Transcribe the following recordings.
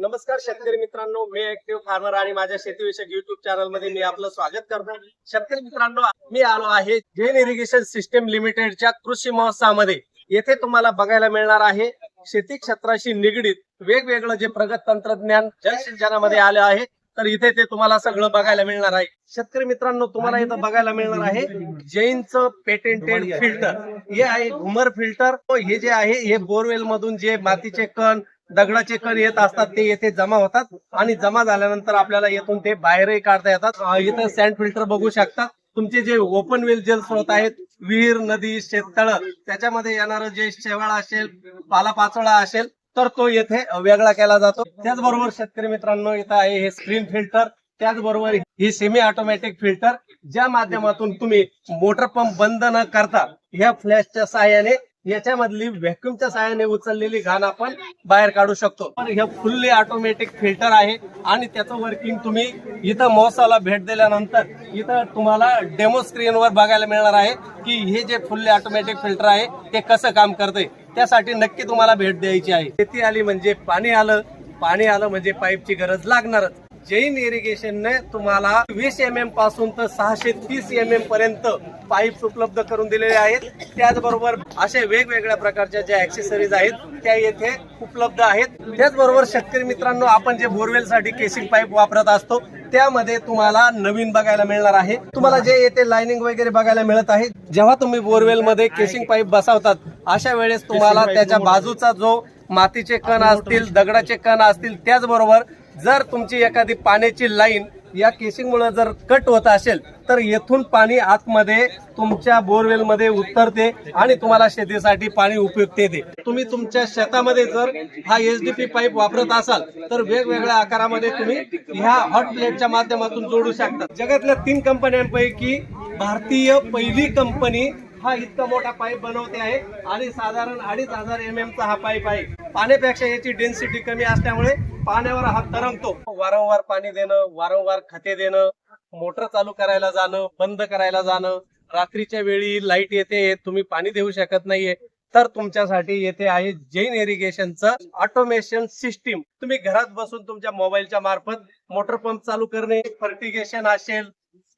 नमस्कार शेतकरी मित्रांनो मी ऍक्टिव्ह फार्मर आणि माझ्या शेतीविषयक युट्यूब चॅनलमध्ये मी आपलं स्वागत करतो. शेतकरी मित्रांनो मी आलो आहे जैन इरिगेशन सिस्टीम लिमिटेडच्या कृषी महोत्सवामध्ये. येथे तुम्हाला बघायला मिळणार आहे शेती क्षेत्राशी निगडीत वेगवेगळं जे प्रगत तंत्रज्ञान जलसिंचनामध्ये आले आहे तर इथे ते तुम्हाला सगळं बघायला मिळणार आहे. शेतकरी मित्रांनो तुम्हाला इथं बघायला मिळणार आहे जैनचं पेटेंटेड फिल्टर हे आहे घुमर फिल्टर हे जे आहे हे बोरवेल मधून जे मातीचे कण दगडाचे कण येत असतात ते येथे जमा होतात आणि जमा झाल्यानंतर आपल्याला येथून ते बाहेरही काढता येतात. इथं सँड फिल्टर बघू शकता. तुमचे जे ओपन वेल जल स्रोत आहेत विहीर नदी शेततळ त्याच्यामध्ये येणारं जे शेवाळ असेल पालापाचोळा असेल तर तो येथे वेगळा केला जातो. त्याचबरोबर शेतकरी मित्रांनो इथं आहे हे स्क्रीन फिल्टर त्याचबरोबर ही सेमी ऑटोमॅटिक फिल्टर ज्या माध्यमातून तुम्ही मोटर पंप बंद न करता ह्या फ्लॅशच्या सहाय्याने याच्यामधली व्हॅक्युमच्या सहाय्याने उचललेली घाण आपण बाहेर काढू शकतो. हे फुल्ली ऑटोमॅटिक फिल्टर आहे आणि त्याचं वर्किंग तुम्ही इथं महोत्सवाला भेट दिल्यानंतर इथं तुम्हाला डेमो स्क्रीनवर बघायला मिळणार आहे की हे जे फुल्ली ऑटोमॅटिक फिल्टर आहे ते कसं काम करते त्यासाठी नक्की तुम्हाला भेट द्यायची आहे. शेती आली म्हणजे पाणी आलं. पाणी आलं म्हणजे पाईपची गरज लागणारच. जैन इरिगेशनने तुम्हाला वीस एम एमपासून तर सहाशे तीस एम एम पर्यंत पाईप उपलब्ध करून दिलेले आहेत. त्याचबरोबर अशा वेगवेगळ्या प्रकारच्या ज्या ऍक्सेसरीज आहेत त्या येथे उपलब्ध आहेत. त्याचबरोबर शेतकरी मित्रांनो आपण जे बोरवेल साठी केसिंग पाईप वापरत असतो त्यामध्ये तुम्हाला नवीन बघायला मिळणार आहे. तुम्हाला जे येथे लाइनिंग वगैरे बघायला मिळत आहे जेव्हा तुम्ही बोरवेल मध्ये केसिंग पाईप बसवतात अशा वेळेस तुम्हाला त्याच्या बाजूचा जो मातीचे कण असतील दगडाचे कण असतील त्याचबरोबर जर तुमची एखादी पाण्याची लाईन या केसिंगमुळे जर कट होत असेल तर येथून पाणी आतमध्ये तुमच्या बोरवेल मध्ये उतरते आणि तुम्हाला शेतीसाठी पाणी उपयुक्त येते. तुम्ही तुमच्या शेतामध्ये जर हा एचडीपी पाईप वापरत असाल तर वेगवेगळ्या आकारामध्ये तुम्ही ह्या हॉट प्लेटच्या माध्यमातून जोडू शकता. जगातल्या तीन कंपन्यांपैकी भारतीय पहिली कंपनी हा इतका मोठा पाईप बनवते आहे. आणि साधारण अडीच हजार एम चा हा पाईप आहे. पाण्यापेक्षा याची डेन्सिटी कमी असल्यामुळे पाण्यावर हा तरंगतो. वारंवार पाणी देणं वारंवार खते देणं मोटर चालू करायला जाणं बंद करायला जाणं रात्रीच्या वेळी लाइट येते तुम्ही पाणी देऊ शकत नाहीये. तर तुमच्यासाठी येथे आहे जैन इरिगेशनचं ऑटोमेशन सिस्टीम तुम्ही घरात बसून तुमच्या मोबाईलच्या मार्फत मोटर पंप चालू करणे फर्टिगेशन असेल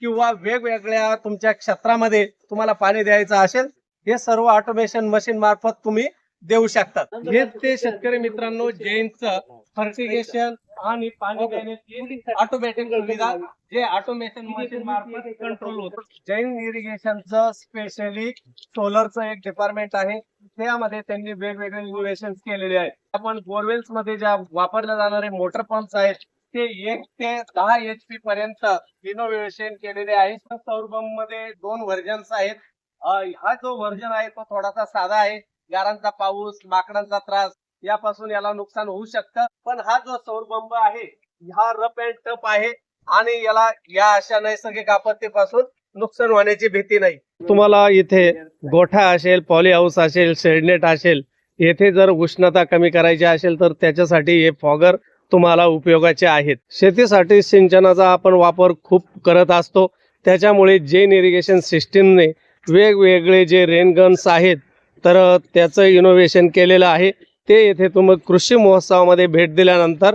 किंवा वेगवेगळ्या तुमच्या क्षेत्रामध्ये तुम्हाला पाणी द्यायचं असेल हे सर्व ऑटोमेशन मशीन मार्फत तुम्ही देऊ शकतात. हे ते शेतकरी मित्रांनो जैनचं फर्टिगेशन आणि पाणी देण्याची ऑटोमॅटिक सुविधा जे ऑटोमेशन मशीन मार्फत कंट्रोल होत. जैन इरिगेशनचं स्पेशली सोलरचं एक डिपार्टमेंट आहे. त्यामध्ये त्यांनी वेगवेगळे इनोव्हेशन केलेले आहेत. आपण बोरवेल्समध्ये ज्या वापरल्या जाणारे मोटर पंप्स आहेत ते एक ते दहा एच पी पर्यंत इनोव्हेशन केलेले आहे. सौरभममध्ये दोन व्हर्जन्स आहेत. हा जो व्हर्जन आहे तो थोडासा साधा आहे. गारांचा पाऊस माकडांचा त्रास यापासून याला नुकसान होऊ शकतं. पण हा जो सौरबंब आहे हा रप अँड टफ आहे आणि याला या अशा नैसर्गिक आपत्तीपासून नुकसान होण्याची भीती नाही. तुम्हाला इथे गोठा असेल पॉली हाऊस असेल शेडनेट असेल येथे जर उष्णता कमी करायची असेल तर त्याच्यासाठी हे फॉगर तुम्हाला उपयोगाचे आहेत. शेतीसाठी सिंचनाचा आपण वापर खूप करत असतो. त्याच्यामुळे जेन इरिगेशन सिस्टीमने वेगवेगळे जे रेनगन्स आहेत तर त्याचं इनोव्हेशन केलेलं आहे. ते येथे तुम्ही कृषी महोत्सवामध्ये भेट दिल्यानंतर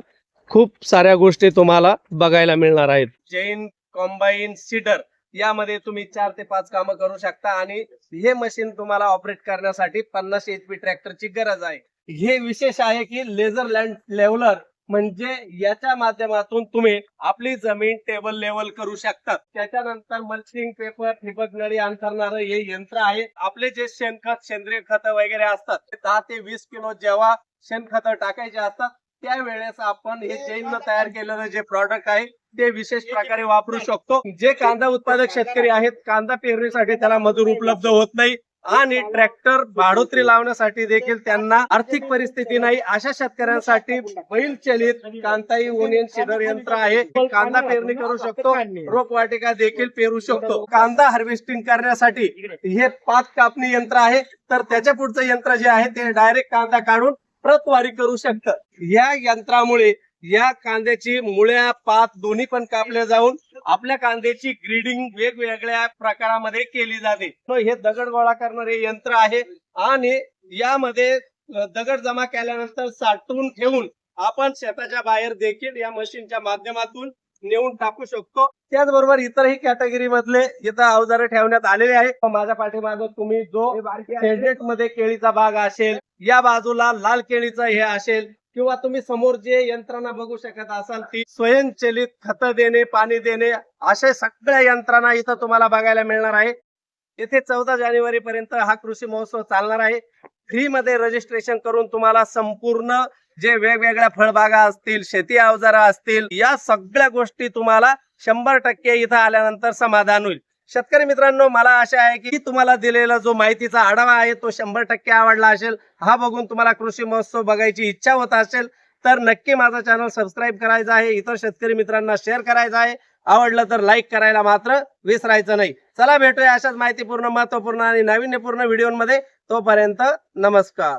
खूप साऱ्या गोष्टी तुम्हाला बघायला मिळणार आहेत. जैन कॉम्बाईन सीडर यामध्ये तुम्ही चार ते पाच कामं करू शकता आणि हे मशीन तुम्हाला ऑपरेट करण्यासाठी पन्नास एच पी ट्रॅक्टरची गरज आहे. हे विशेष आहे की लेझर लँड लेवलर म्हणजे याच्या माध्यमातून तुम्ही आपली जमीन टेबल लेवल करू शकतात. त्याच्यानंतर मल्चिंग पेपर ठिबक नळी अंतरणारं हे यंत्र आहे. आपले जे शेणखत सेंद्रिय खत वगैरे असतात ते दहा ते वीस किलो जेव्हा शेणखत टाकायचे असतात त्यावेळेस आपण हे जैन तयार केलेलं जे प्रॉडक्ट आहे ते विशेष प्रकारे वापरू शकतो. जे कांदा उत्पादक शेतकरी आहेत कांदा पेरणीसाठी त्याला मजूर उपलब्ध होत नाही. आणि ट्रॅक्टर भाडोत्री लावण्यासाठी देखील त्यांना आर्थिक परिस्थिती नाही. अशा शेतकऱ्यांसाठी बैल चलित कांताई ओनियन शिडर यंत्र आहे. कांदा पेरणी करू शकतो. रोपवाटिका देखील पेरू शकतो. कांदा हार्वेस्टिंग करण्यासाठी हे पाच कापणी यंत्र आहे. तर त्याच्या पुढचं यंत्र जे आहे ते डायरेक्ट कांदा काढून प्रतवारी करू शकतं. या यंत्रामुळे या कांद्याची मुळ्या पात दोन्ही पण कापल्या जाऊन आपल्या कांद्याची ग्रीडिंग वेगवेगळ्या प्रकारामध्ये केली जाते. हे दगड गोळा करणारे यंत्र आहे आणि यामध्ये दगड जमा केल्यानंतर साठवून ठेवून आपण शेताच्या बाहेर देखील या मशीनच्या माध्यमातून नेऊन टाकू शकतो. त्याचबरोबर इतरही कॅटेगरी मधले इथं अवजारे ठेवण्यात आलेले आहे माझ्या पाठीमागे तुम्ही जो मध्ये केळीचा बाग असेल या बाजूला लाल केळीचं हे असेल किंवा तुम्ही समोर जे यंत्रणा बघू शकत असाल ती स्वयंचलित खत देणे पाणी देणे अशा सगळ्या यंत्रणा इथं तुम्हाला बघायला मिळणार आहे. येथे चौदा जानेवारी पर्यंत हा कृषी महोत्सव चालणार आहे. फ्री मध्ये रजिस्ट्रेशन करून तुम्हाला संपूर्ण जे वेगवेगळ्या फळबागा असतील शेती अवजारा असतील या सगळ्या गोष्टी तुम्हाला शंभर टक्के इथं आल्यानंतर समाधान होईल. शेतकरी मित्रांनो मला आशा आहे की तुम्हाला दिलेला जो माहितीचा आढावा आहे तो शंभर टक्के आवडला असेल. हा बघून तुम्हाला कृषी महोत्सव बघायची इच्छा होत असेल तर नक्की माझा चॅनल सबस्क्राईब करायचा आहे. इतर शेतकरी मित्रांना शेअर करायचा आहे. आवडलं तर लाईक करायला मात्र विसरायचं नाही. चला भेटूया अशाच माहितीपूर्ण महत्त्वपूर्ण आणि नाविन्यपूर्ण व्हिडिओमध्ये तोपर्यंत नमस्कार.